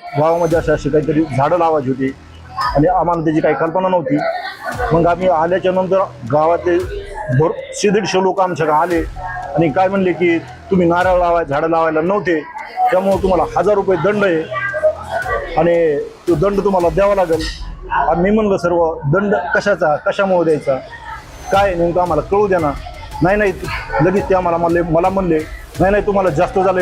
गावामध्ये अशी अशी काहीतरी झाडं लावायची होती. आणि आम्हाला त्याची काही कल्पना नव्हती. मग आम्ही आल्याच्यानंतर गावातले भर शे दीडशे लोक आमच्याकडे आले. आणि काय म्हणले की तुम्ही नारळ लावाय झाडं लावायला नव्हते. त्यामुळे तुम्हाला हजार रुपये दंड आहे. आणि तो दंड तुम्हाला द्यावा लागेल. आणि मी म्हणलं सर्व दंड कशाचा? कशामुळे द्यायचा? काय? नेमकं आम्हाला कळू द्या ना. नाही नाही. लगेच ते आम्हाला म्हणले मला म्हणले नाही नाही तुम्हाला जास्त झालं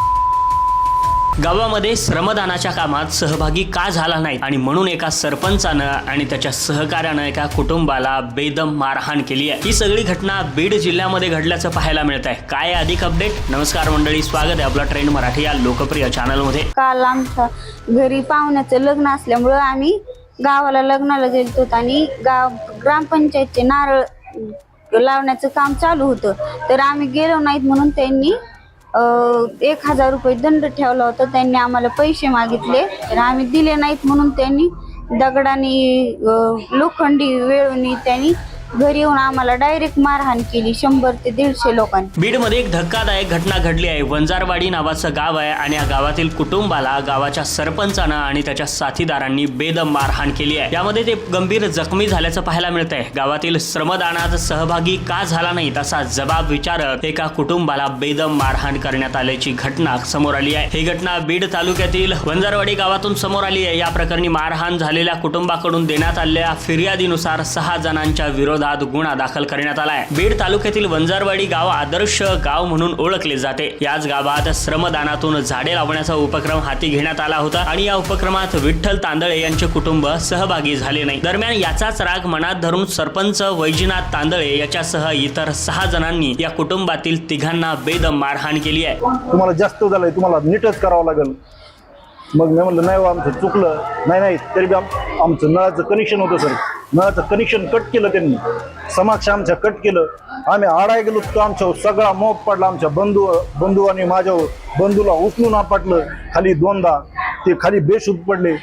गावामध्ये श्रमदानाच्या कामात सहभागी का झाला नाही आणि म्हणून एका सरपंचानं आणि त्याच्या सहकार्यानं एका कुटुंबाला बेदम मारहाण केली आहे. ही सगळी घटना बीड जिल्ह्यामध्ये घडल्याचं पाहायला मिळत आहे. काय आहे अधिक अपडेट? नमस्कार मंडळी स्वागत आहे आपला ट्रेंड मराठी या लोकप्रिय चॅनलमध्ये. काल आमच्या घरी पाहुण्याचं लग्न असल्यामुळं आम्ही गावाला लग्नाला गेलतो आणि गाव ग्रामपंचायतचे नारळ लावण्याचं काम चालू होतं. तर आम्ही गेलो नाहीत म्हणून त्यांनी एक हजार रुपये दंड ठेवला होता त्यांनी आम्हाला पैसे मागितले. तर आम्ही दिले नाहीत म्हणून त्यांनी दगडाने लोखंडी वेळून त्यांनी घरी येऊन आम्हाला डायरेक्ट मारहाण केली. शंभर ते दीडशे लोकांनी. बीडमध्ये एक धक्कादायक घटना घडली आहे. वंजारवाडी नावाचं गाव आहे आणि या गावातील कुटुंबाला गावाच्या सरपंचानं आणि त्याच्या साथीदारांनी बेदम मारहाण केली आहे. यामध्ये ते गंभीर जखमी झाल्याचं पाहायला मिळत आहे गावातील श्रमदानात सहभागी का झाला नाही तसा जबाब विचारत एका कुटुंबाला बेदम मारहाण करण्यात आल्याची घटना समोर आली आहे. ही घटना बीड तालुक्यातील वंजारवाडी गावातून समोर आली आहे. या प्रकरणी मारहाण झालेल्या कुटुंबाकडून देण्यात आलेल्या फिर्यादीनुसार सहा जणांच्या विरोधात गुन्हा दाखल करण्यात आला आहे बीड तालुक्यातील वंजारवाडी गाव आदर्श गाव म्हणून ओळखले जाते. याच गावात श्रमदानातून झाडे लावण्याचा उपक्रम हाती घेण्यात आला होता आणि या उपक्रमात विठ्ठल तांदळे यांचे कुटुंब सहभागी झाले नाही. दरम्यान याचाच राग मनात धरून सरपंच वैजनाथ तांदळे याच्यासह इतर सहा जणांनी या कुटुंबातील तिघांना बेदम मारहाण केली आहे. तुम्हाला जास्त झालंय तुम्हाला नीटच करावं लागेल. मग मी म्हणलं नाही हो, आमचं चुकलं. नाही नाही तरी आमचं नळाचं कनेक्शन होतं सर नळाचं कनेक्शन कट केलं त्यांनी. समक्ष आमच्या कट केलं. आम्ही आडाय गेलो तो आमच्या सगळा मोप पडला आमच्या बंधू बंधू आणि माझ्या बंधूला उचलून आपटलं. खाली दोनदा. ते खाली बेशुद्ध पडले.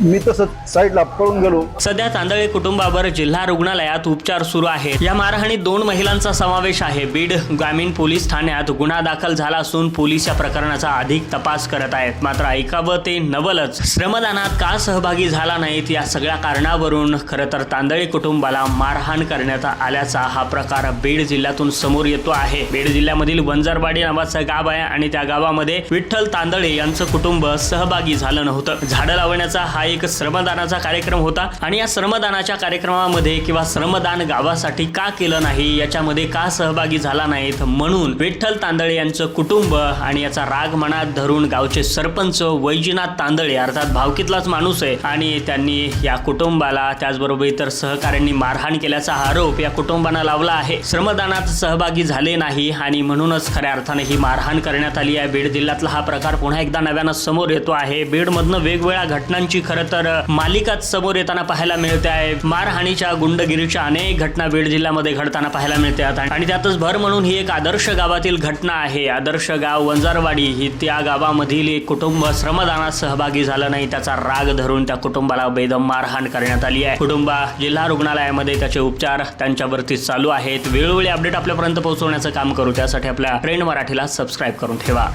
मी तसंच साईडला पळून गेलो. सध्या तांदळे कुटुंबावर जिल्हा रुग्णालयात उपचार सुरू आहेत. या मारहाणीत दोन महिलांचा समावेश आहे. बीड ग्रामीण पोलीस ठाण्यात गुन्हा दाखल झाला असून पोलीस या प्रकरणाचा अधिक तपास करत आहेत. मात्र ऐकावं ते नवलच. श्रमदानात का सहभागी झाला नाहीत या सगळ्या कारणावरून खरं तर तांदळे कुटुंबाला मारहाण करण्यात आल्याचा हा प्रकार बीड जिल्ह्यातून समोर येतो आहे. बीड जिल्ह्यामधील वंजारवाडी नावाचं गाव आहे आणि त्या गावामध्ये विठ्ठल तांदळे यांचं कुटुंब सहभागी झालं नव्हतं. झाडं लावण्याचा हा एक श्रमदानाचा कार्यक्रम होता. आणि या श्रमदानाच्या कार्यक्रमामध्ये किंवा श्रमदान गावासाठी का केलं नाही याच्यामध्ये का सहभागी झाला नाहीत म्हणून विठ्ठल तांदळे यांचं कुटुंब आणि याचा राग मनात धरून गावचे सरपंच वैजीनाथ तांदळे अर्थात भावकीतलाच माणूस आहे. आणि त्यांनी या कुटुंबाला त्याचबरोबर इतर सहकाऱ्यांनी मारहाण केल्याचा आरोप या कुटुंबांना लावला आहे. श्रमदानात सहभागी झाले नाही आणि म्हणूनच खऱ्या अर्थाने ही मारहाण करण्यात आली आहे. बीड जिल्ह्यातला हा प्रकार पुन्हा एकदा नव्यानं समोर येतो आहे. बीडमधनं वेगवेगळ्या घटनांची खरं तर मालिकाच समोर येताना पाहायला मिळते आहे. मारहाणीच्या गुंडगिरीच्या अनेक घटना बीड जिल्ह्यामध्ये घडताना पाहायला मिळतात आणि त्यातच भर म्हणून ही एक आदर्श गावातील घटना आहे. आदर्श गाव वंजारवाडी ही त्या गावामधील एक कुटुंब श्रमदानात सहभागी झालं नाही. त्याचा राग धरून त्या कुटुंबाला बेदम मारहाण करण्यात आली आहे. कुटुंबा जिल्हा रुग्णालयामध्ये त्याचे उपचार त्यांच्यावरती चालू आहेत. वेळोवेळी अपडेट आपल्यापर्यंत पोहोचवण्याचं काम करू. त्यासाठी आपल्या ट्रेंड मराठीला सबस्क्राईब करून ठेवा.